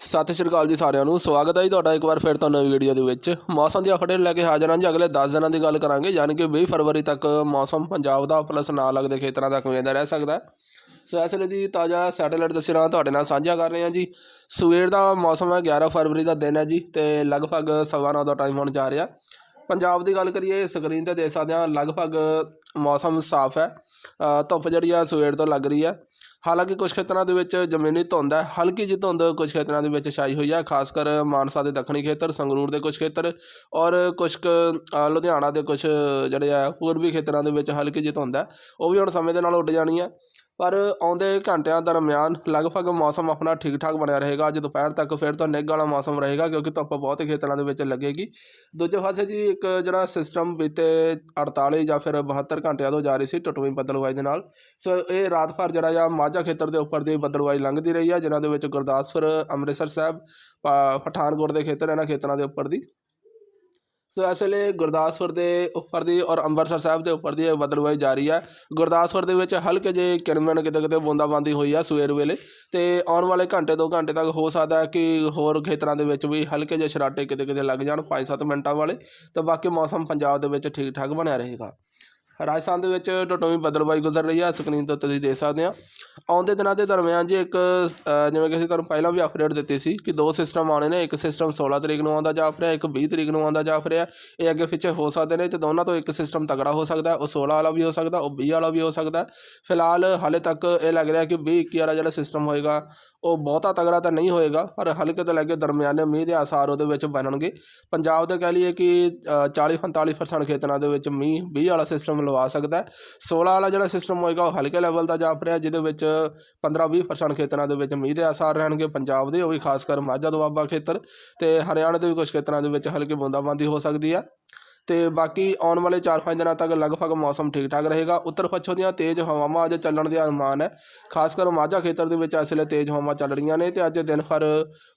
ਸਤਿ ਸ਼੍ਰੀ ਅਕਾਲ ਜੀ ਸਾਰਿਆਂ ਨੂੰ। ਸਵਾਗਤ ਹੈ ਜੀ ਤੁਹਾਡਾ ਇੱਕ ਵਾਰ ਫਿਰ ਤੋਂ ਨਵੀਂ ਵੀਡੀਓ ਦੇ ਵਿੱਚ। ਮੌਸਮ ਦੀ ਅਪਡੇਟ ਲੈ ਕੇ ਹਾਜ਼ਰ ਹਾਂ ਜੀ। ਅਗਲੇ 10 ਦਿਨਾਂ ਦੀ ਗੱਲ ਕਰਾਂਗੇ। ਯਾਨੀ ਕਿ 20 ਫਰਵਰੀ ਤੱਕ ਮੌਸਮ ਪੰਜਾਬ ਦਾ ਪਲੱਸ ਨਾਲ ਲੱਗਦੇ ਖੇਤਰਾਂ ਤੱਕ ਵੇਂਦਾ ਰਹਿ ਸਕਦਾ ਹੈ। ਸੋ ਇਸ ਵੇਲੇ ਦੀ ਤਾਜ਼ਾ ਸੈਟੇਲਾਈਟ ਤਸਵੀਰਾਂ ਤੁਹਾਡੇ ਨਾਲ ਸਾਂਝਾ ਕਰ ਰਹੇ ਹਾਂ ਜੀ। ਸਵੇਰ ਦਾ ਮੌਸਮ ਹੈ 11 ਫਰਵਰੀ ਦਾ ਦਿਨ ਹੈ ਜੀ ਤੇ ਲਗਭਗ ਸਵਾ ਨੌ ਦਾ ਟਾਈਮ ਹੋਣ ਜਾ ਰਿਹਾ। ਪੰਜਾਬ ਦੀ ਗੱਲ ਕਰੀਏ ਸਕਰੀਨ ਤੇ ਦੇਖ ਸਕਦੇ ਹਾਂ, ਲਗਭਗ ਮੌਸਮ ਸਾਫ਼ ਹੈ। ਧੁੱਪ ਜਿਹੜੀ ਆ ਸਵੇਰ ਤੋਂ ਲੱਗ ਰਹੀ ਹੈ। ਹਾਲਾਂਕਿ ਕੁਝ ਖੇਤਰਾਂ ਦੇ ਵਿੱਚ ਜ਼ਮੀਨੀ ਧੁੰਦ ਹੈ। ਹਲਕੀ ਜਿਹੀ ਧੁੰਦ ਕੁਝ ਖੇਤਰਾਂ ਦੇ ਵਿੱਚ ਛਾਈ ਹੋਈ ਹੈ ਖਾਸ ਕਰ ਮਾਨਸਾ ਦੇ ਦੱਖਣੀ ਖੇਤਰ ਸੰਗਰੂਰ ਦੇ ਕੁਝ ਖੇਤਰ ਔਰ ਕੁਝ ਕੁ, ਲੁਧਿਆਣਾ ਦੇ ਕੁਝ ਜਿਹੜੇ ਆ ਪੂਰਬੀ ਖੇਤਰਾਂ ਦੇ ਵਿੱਚ ਹਲਕੀ ਜਿਹੀ ਧੁੰਦ ਹੈ। ਉਹ ਵੀ ਹੁਣ ਸਮੇਂ ਦੇ ਨਾਲ ਉੱਡ ਜਾਣੀ ਹੈ। ਪਰ ਆਉਂਦੇ ਘੰਟਿਆਂ ਦਰਮਿਆਨ ਲਗਭਗ ਮੌਸਮ ਆਪਣਾ ਠੀਕ ਠਾਕ ਬਣਿਆ ਰਹੇਗਾ। ਅੱਜ ਦੁਪਹਿਰ ਤੱਕ ਫਿਰ ਤੋਂ ਨਿੱਘ ਵਾਲਾ ਮੌਸਮ ਰਹੇਗਾ ਕਿਉਂਕਿ ਧੁੱਪ ਬਹੁਤ ਖੇਤਰਾਂ ਦੇ ਵਿੱਚ ਲੱਗੇਗੀ। ਦੂਜੇ ਪਾਸੇ ਜੀ ਇੱਕ ਜਿਹੜਾ ਸਿਸਟਮ ਬੀਤੇ 48 ਜਾਂ ਫਿਰ 72 ਘੰਟਿਆਂ ਤੋਂ ਜਾ ਰਹੀ ਸੀ, ਟੁੱਟਵੀਂ ਬੱਦਲਵਾਈ ਦੇ ਨਾਲ। ਸੋ ਇਹ ਰਾਤ ਭਰ ਜਿਹੜਾ ਆ ਮਾਝਾ ਖੇਤਰ ਦੇ ਉੱਪਰ ਦੀ ਬੱਦਲਵਾਈ ਲੰਘਦੀ ਰਹੀ ਆ, ਜਿਨ੍ਹਾਂ ਦੇ ਵਿੱਚ ਗੁਰਦਾਸਪੁਰ, ਅੰਮ੍ਰਿਤਸਰ ਸਾਹਿਬ, ਪ- ਪਠਾਨਕੋਟ ਦੇ ਖੇਤਰ, ਇਹਨਾਂ ਖੇਤਰਾਂ ਦੇ ਉੱਪਰ ਦੀ। ਸੋ ਇਸ ਵੇਲੇ ਗੁਰਦਾਸਪੁਰ ਦੇ ਉੱਪਰ ਦੀ ਔਰ ਅੰਮ੍ਰਿਤਸਰ ਸਾਹਿਬ ਦੇ ਉੱਪਰ ਦੀ ਇਹ ਬੱਦਲਵਾਈ ਜਾਰੀ ਹੈ ਗੁਰਦਾਸਪੁਰ ਦੇ ਵਿੱਚ ਹਲਕੇ ਜਿਹੇ ਕਿਣਮਣ ਕਿਤੇ ਕਿਤੇ ਬੂੰਦਾਬਾਂਦੀ ਹੋਈ ਆ ਸਵੇਰ ਵੇਲੇ। ਤੇ ਆਉਣ ਵਾਲੇ ਘੰਟੇ ਦੋ ਘੰਟੇ ਤੱਕ ਹੋ ਸਕਦਾ ਹੈ ਕਿ ਹੋਰ ਖੇਤਰਾਂ ਦੇ ਵਿੱਚ ਵੀ ਹਲਕੇ ਜਿਹੇ ਛਰਾਟੇ ਕਿਤੇ ਕਿਤੇ ਲੱਗ ਜਾਣ 5-7 ਮਿੰਟਾਂ ਵਾਲੇ। ਤੇ ਬਾਕੀ ਮੌਸਮ ਪੰਜਾਬ ਦੇ ਵਿੱਚ ਠੀਕ ਠਾਕ ਬਣਿਆ ਰਹੇਗਾ। ਰਾਜਸਥਾਨ ਦੇ ਵਿੱਚ ਟੋਟੋਵੀਂ ਬਦਲਵਾਈ ਗੁਜ਼ਰ ਰਹੀ ਹੈ ਸਕਰੀਨ ਤੋਂ ਤੁਸੀਂ ਦੇਖ ਸਕਦੇ ਆ। ਆਉਂਦੇ ਦਿਨਾਂ ਦੇ ਦਰਮਿਆਨ ਜੀ ਇੱਕ ਜਿਵੇਂ ਕਿ ਅਸੀਂ ਤੁਹਾਨੂੰ ਪਹਿਲਾਂ ਵੀ ਅਪਡੇਟ ਦਿੱਤੀ ਸੀ ਕਿ ਦੋ ਸਿਸਟਮ ਆਉਣੇ ਨੇ, ਇੱਕ ਸਿਸਟਮ 16 ਤਰੀਕ ਨੂੰ ਆਉਂਦਾ ਜਾਪ ਰਿਹਾ ਇੱਕ 20 ਤਰੀਕ ਨੂੰ ਆਉਂਦਾ ਜਾ ਰਿਹਾ ਇਹ ਅੱਗੇ ਪਿੱਛੇ ਹੋ ਸਕਦੇ ਨੇ ਤੇ ਦੋਨਾਂ ਤੋਂ ਇੱਕ ਸਿਸਟਮ ਤਗੜਾ ਹੋ ਸਕਦਾ, ਉਹ 16 ਵਾਲਾ ਵੀ ਹੋ ਸਕਦਾ, ਉਹ 20 ਵਾਲਾ ਵੀ ਹੋ ਸਕਦਾ। ਫਿਲਹਾਲ ਹਾਲੇ ਤੱਕ ਇਹ ਲੱਗ ਰਿਹਾ ਕਿ 20 21 ਵਾਲਾ ਜਿਹੜਾ ਸਿਸਟਮ ਹੋਏਗਾ, ਉਹ ਬਹੁਤਾ ਤਗੜਾ ਤਾਂ ਨਹੀਂ ਹੋਏਗਾ, ਪਰ ਹਲਕੇ ਤੋਂ ਲੈ ਕੇ ਦਰਮਿਆਨੇ ਮੀਂਹ ਦੇ ਆਸਾਰ ਉਹਦੇ ਵਿੱਚ ਬਣਨਗੇ। ਪੰਜਾਬ ਦੇ ਕਹਿ ਲਈਏ ਕਿ 40-45% ਖੇਤਰਾਂ ਦੇ ਵਿੱਚ ਮੀਂਹ 20 ਵਾਲਾ ਸਿਸਟਮ ਲਵਾ ਸਕਦਾ ਹੈ। 16 ਵਾਲਾ ਜਿਹੜਾ ਸਿਸਟਮ ਹੋਏਗਾ ਉਹ ਹਲਕੇ ਲੈਵਲ ਦਾ ਜਾਪ ਰਿਹਾ, ਜਿਹਦੇ ਵਿੱਚ 15-20% ਖੇਤਰਾਂ ਦੇ ਵਿੱਚ ਮੀਂਹ ਦੇ ਆਸਾਰ ਰਹਿਣਗੇ, ਪੰਜਾਬ ਦੇ ਉਹ ਵੀ ਖਾਸ ਕਰ ਮਾਝਾ ਦੁਆਬਾ ਖੇਤਰ ਤੇ ਹਰਿਆਣਾ ਦੇ ਵੀ ਕੁਝ ਖੇਤਰਾਂ ਦੇ ਵਿੱਚ ਹਲਕੀ ਬੂੰਦਾਬਾਂਦੀ ਹੋ ਸਕਦੀ ਹੈ। ਤੇ ਬਾਕੀ ਆਉਣ ਵਾਲੇ 4-5 ਦਿਨਾਂ ਤੱਕ ਲਗਭਗ ਮੌਸਮ ਠੀਕ ਠਾਕ ਰਹੇਗਾ। ਉੱਤਰ ਪੱਛਮ ਦੀਆਂ ਤੇਜ਼ ਹਵਾਵਾਂ ਅੱਜ ਚੱਲਣ ਦੇ ਅਨੁਮਾਨ ਹੈ। ਖਾਸ ਕਰ ਮਾਝਾ ਖੇਤਰ ਦੇ ਵਿੱਚ ਇਸ ਵੇਲੇ ਤੇਜ਼ ਹਵਾਵਾਂ ਚੱਲ ਰਹੀਆਂ ਨੇ ਤੇ ਅੱਜ ਦਿਨ ਭਰ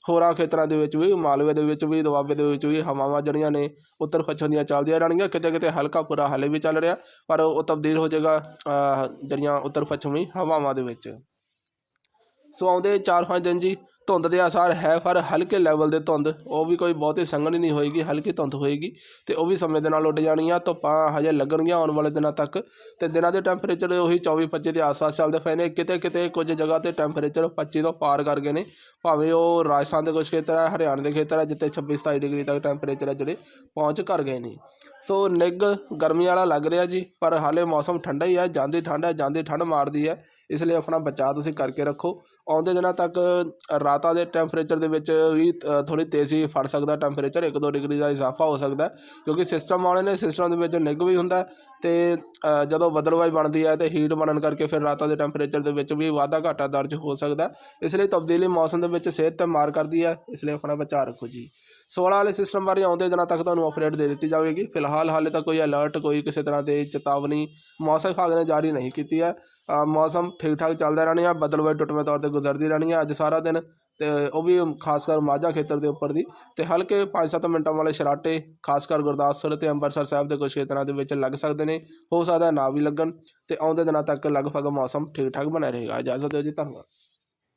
ਹੋਰਾਂ ਖੇਤਰਾਂ ਦੇ ਵਿੱਚ ਵੀ, ਮਾਲਵੇ ਦੇ ਵਿੱਚ ਵੀ, ਦੁਆਬੇ ਦੇ ਵਿੱਚ ਵੀ ਹਵਾਵਾਂ ਜਿਹੜੀਆਂ ਨੇ ਉੱਤਰ ਪੱਛਮ ਦੀਆਂ ਚੱਲਦੀਆਂ ਰਹਿਣਗੀਆਂ। ਕਿਤੇ ਕਿਤੇ ਹਲਕਾ ਪੂਰਾ ਹਾਲੇ ਵੀ ਚੱਲ ਰਿਹਾ, ਪਰ ਉਹ ਤਬਦੀਲ ਹੋ ਜਾਏਗਾ ਜਿਹੜੀਆਂ ਉੱਤਰ ਪੱਛਮੀ ਹਵਾਵਾਂ ਦੇ ਵਿੱਚ। ਸੋ ਆਉਂਦੇ 4-5 ਦਿਨ ਜੀ ਧੁੰਦ ਦੇ ਆਸਾਰ ਹੈ ਪਰ ਹਲਕੇ ਲੈਵਲ ਦੇ ਧੁੰਦ। ਉਹ ਵੀ ਕੋਈ ਬਹੁਤੀ ਸੰਘਣੀ ਨਹੀਂ ਹੋਏਗੀ, ਹਲਕੀ ਧੁੰਦ ਹੋਏਗੀ। ਤੇ ਉਹ ਵੀ ਸਮੇਂ ਦੇ ਨਾਲ ਉੱਡ ਜਾਣੀਆਂ ਧੁੱਪਾਂ ਹਜੇ ਲੱਗਣਗੀਆਂ ਆਉਣ ਵਾਲੇ ਦਿਨਾਂ ਤੱਕ। ਤੇ ਦਿਨਾਂ ਦੇ ਟੈਂਪਰੇਚਰ ਉਹੀ 24-25 ਦੇ ਆਸ-ਪਾਸ ਚੱਲਦੇ ਪਏ ਨੇ। ਕਿਤੇ ਕਿਤੇ ਕੁਝ ਜਗ੍ਹਾ ਤੇ ਟੈਂਪਰੇਚਰ 25 ਤੋਂ ਪਾਰ ਕਰ ਗਏ ਨੇ। ਭਾਵੇਂ ਉਹ ਰਾਜਸਥਾਨ ਦੇ ਕੁਝ ਖੇਤਰ ਹੈ, ਹਰਿਆਣਾ ਦੇ ਖੇਤਰ ਹੈ, ਜਿੱਥੇ 26-27 ਡਿਗਰੀ ਤੱਕ ਟੈਂਪਰੇਚਰ ਹੈ, ਜਿਹੜੇ ਪਹੁੰਚ ਕਰ ਗਏ ਨੇ। ਸੋ ਨਿੱਘ ਗਰਮੀ ਵਾਲਾ ਲੱਗ ਰਿਹਾ ਜੀ, ਪਰ ਹਾਲੇ ਮੌਸਮ ਠੰਡਾ ਹੀ ਹੈ, ਜਾਂਦੀ ਠੰਡ ਹੈ, ਜਾਂਦੀ ਠੰਡ ਮਾਰਦੀ ਹੈ। ਇਸ ਲਈ ਆਪਣਾ ਬਚਾਅ ਤੁਸੀਂ ਕਰਕੇ ਰੱਖੋ। ਆਉਂਦੇ ਦਿਨਾਂ ਤੱਕ ਰਾਤਾਂ ਦੇ ਟੈਂਪਰੇਚਰ ਦੇ ਵਿੱਚ ਵੀ ਥੋੜੀ ਤੇਜ਼ੀ ਫੜ ਸਕਦਾ ਟੈਂਪਰੇਚਰ 1-2 ਡਿਗਰੀ ਦਾ ਇਜ਼ਾਫਾ ਹੋ ਸਕਦਾ ਕਿਉਂਕਿ ਸਿਸਟਮ ਆਉਣੇ ਨੇ ਸਿਸਟਮ ਦੇ ਵਿੱਚ ਨਿੱਘ ਵੀ ਹੁੰਦਾ ਹੈ ਤੇ ਜਦੋਂ ਬਦਲਵਾਈ ਬਣਦੀ ਹੈ ਤੇ ਹੀਟ ਬਣਨ ਕਰਕੇ ਫਿਰ ਰਾਤਾਂ ਦੇ ਟੈਂਪਰੇਚਰ ਦੇ ਵਿੱਚ ਵੀ ਵਾਧਾ ਘਾਟਾ ਦਰਜ ਹੋ ਸਕਦਾ ਇਸ ਲਈ ਤਬਦੀਲੀ ਮੌਸਮ ਦੇ ਵਿੱਚ ਸਿਹਤ ਤੇ ਮਾਰ ਕਰਦੀ ਹੈ। ਇਸ ਲਈ ਆਪਣਾ ਬਚਾਅ ਰੱਖੋ ਜੀ। 16 ਵਾਲੇ ਸਿਸਟਮ ਬਾਰੇ ਆਉਂਦੇ ਦਿਨਾਂ ਤੱਕ ਤੁਹਾਨੂੰ ਅਪਡੇਟ ਦੇ ਦਿੱਤੀ ਜਾਵੇਗੀ। ਫਿਲਹਾਲ ਹਾਲੇ ਤੱਕ ਕੋਈ ਅਲਰਟ ਕੋਈ ਕਿਸੇ ਤਰ੍ਹਾਂ ਦੀ ਚੇਤਾਵਨੀ ਮੌਸਮ ਵਿਭਾਗ ਨੇ ਜਾਰੀ ਨਹੀਂ ਕੀਤੀ ਹੈ। ਮੌਸਮ ਠੀਕ ਠਾਕ ਚੱਲਦਾ ਰਹਿਣੀ ਆ ਬਦਲਵਾਈ ਟੁੱਟਵੇਂ ਤੌਰ ਤੇ ਗੁਜ਼ਰਦੀ ਰਹਿਣੀ ਹੈ। ਅੱਜ ਸਾਰਾ ਦਿਨ ਤੇ ਉਹ ਵੀ ਖਾਸ ਕਰ ਮਾਝਾ ਖੇਤਰ ਦੇ ਉੱਪਰ ਦੀ ਤੇ ਹਲਕੇ 5-7 ਮਿੰਟਾਂ ਵਾਲੇ ਸ਼ਰਾਟੇ ਖਾਸ ਕਰ ਗੁਰਦਾਸਪੁਰ ਤੇ ਅੰਮ੍ਰਿਤਸਰ ਸਾਹਿਬ ਦੇ ਕੁਝ ਖੇਤਰਾਂ ਦੇ ਵਿੱਚ ਲੱਗ ਸਕਦੇ ਨੇ। ਹੋ ਸਕਦਾ ਨਾ ਵੀ ਲੱਗਣ ਤੇ ਆਉਂਦੇ ਦਿਨਾਂ ਤੱਕ ਲਗਭਗ ਮੌਸਮ ਠੀਕ ਠਾਕ ਬਣਿਆ ਰਹੇਗਾ। ਇਜਾਜ਼ਤ ਦਿਓ ਜੀ, ਧੰਨਵਾਦ।